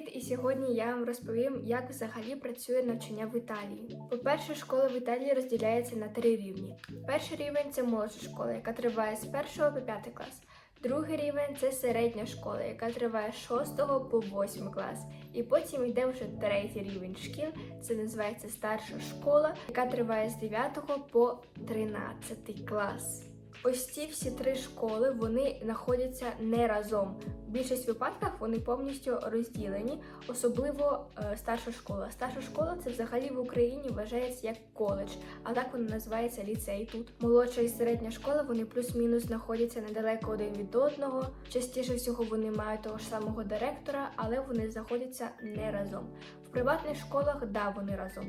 Привіт! І сьогодні я вам розповім, як взагалі працює навчання в Італії. По-перше, школа в Італії розділяється на три рівні. Перший рівень це молодша школа, яка триває з 1 по 5 клас. Другий рівень це середня школа, яка триває з 6 по 8 клас. І потім йде вже третій рівень шкіл, це називається старша школа, яка триває з 9 по 13 клас. Ось ці всі три школи вони знаходяться не разом. В більшість випадках вони повністю розділені, особливо е, старша школа. Старша школа це взагалі в Україні вважається як коледж, а так вона називається ліцей тут. Молодша і середня школа вони плюс-мінус знаходяться недалеко один від одного. Частіше всього вони мають того ж самого директора, але вони знаходяться не разом. В приватних школах да, вони разом.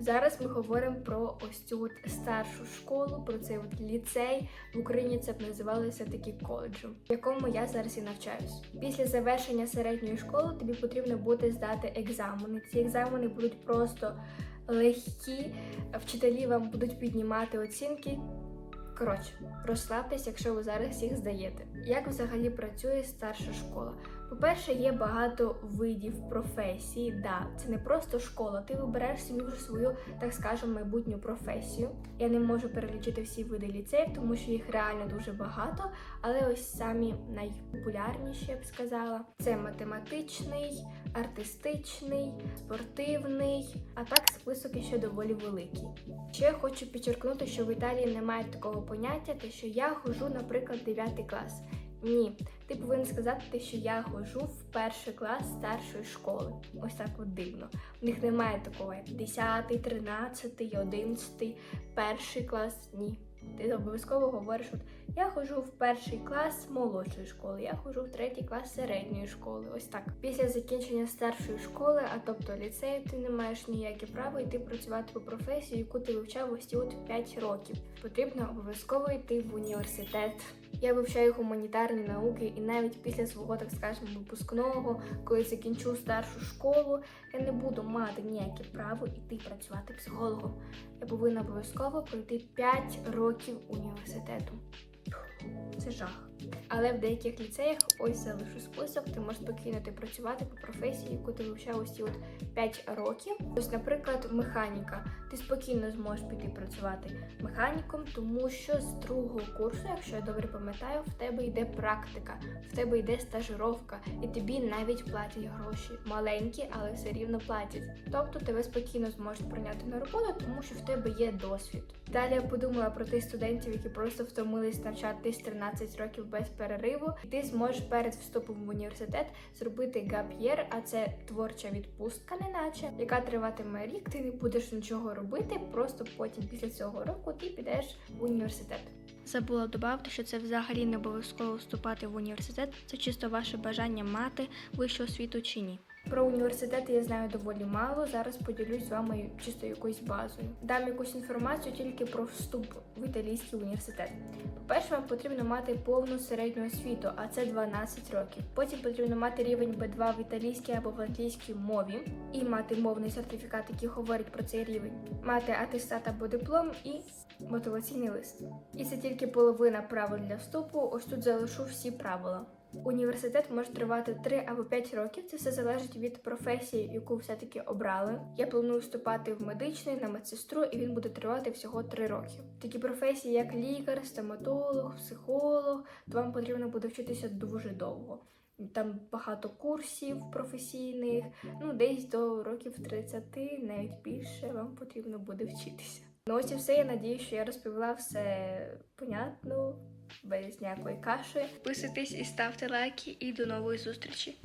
Зараз ми говоримо про ось цю от старшу школу, про цей от ліцей. В Україні це б називалося таки коледжем, в якому я зараз і навчаюсь. Після завершення середньої школи тобі потрібно буде здати екзамени. Ці екзамени будуть просто легкі, вчителі вам будуть піднімати оцінки. Коротше, розслабтесь, якщо ви зараз їх здаєте. Як взагалі працює старша школа? По-перше, є багато видів професій. Да, це не просто школа. Ти вибираєш собі вже свою, так скажемо, майбутню професію. Я не можу перелічити всі види ліцеїв, тому що їх реально дуже багато. Але ось самі найпопулярніші, я б сказала, це математичний, артистичний, спортивний, а так список іще доволі великий. Ще хочу підчеркнути, що в Італії немає такого поняття, те, що я хожу, наприклад, 9 клас. Ні, ти повинен сказати, що я ходжу в перший клас старшої школи. Ось так от дивно. У них немає такого, як 10, 13, 11, перший клас. Ні. Ти обов'язково говориш, от я ходжу в перший клас молодшої школи, я ходжу в третій клас середньої школи. Ось так. Після закінчення старшої школи, а тобто ліцею, ти не маєш ніяке право йти працювати по професії, яку ти вивчав ось от 5 років. Потрібно обов'язково йти в університет. Я вивчаю гуманітарні науки, і навіть після свого, так скажемо, випускного, коли закінчу старшу школу, я не буду мати ніяке право йти працювати психологом. Я повинна обов'язково пройти 5 років університету. Це жах. Але в деяких ліцеях ось залишу список, ти можеш спокійно ти працювати по професії, яку ти вивчав ось от 5 років. Ось, наприклад, механіка. Ти спокійно зможеш піти працювати механіком, тому що з другого курсу, якщо я добре пам'ятаю, в тебе йде практика, в тебе йде стажировка, і тобі навіть платять гроші. Маленькі, але все рівно платять. Тобто тебе спокійно зможуть прийняти на роботу, тому що в тебе є досвід. Далі я подумала про тих студентів, які просто втомились навчатись 13 років без перериву, і ти зможеш перед вступом в університет зробити гап'єр, а це творча відпустка, неначе, яка триватиме рік. Ти не будеш нічого робити. Просто потім, після цього року, ти підеш в університет. Забула додати, що це взагалі не обов'язково вступати в університет. Це чисто ваше бажання мати вищу освіту чи ні. Про університети я знаю доволі мало. Зараз поділюсь з вами чисто якоюсь базою. Дам якусь інформацію тільки про вступ в італійський університет. По-перше, вам потрібно мати повну середню освіту, а це 12 років. Потім потрібно мати рівень B2 в італійській або в англійській мові і мати мовний сертифікат, який говорить про цей рівень, мати атестат або диплом і мотиваційний лист. І це тільки половина правил для вступу. Ось тут залишу всі правила. Університет може тривати 3 або 5 років. Це все залежить від професії, яку все-таки обрали. Я планую вступати в медичний на медсестру, і він буде тривати всього 3 роки. Такі професії, як лікар, стоматолог, психолог, то вам потрібно буде вчитися дуже довго. Там багато курсів професійних, ну десь до років 30, навіть більше вам потрібно буде вчитися. Ну ось і все. Я надію, що я розповіла все понятно, без ніякої каші. Підписуйтесь і ставте лайки, і до нової зустрічі.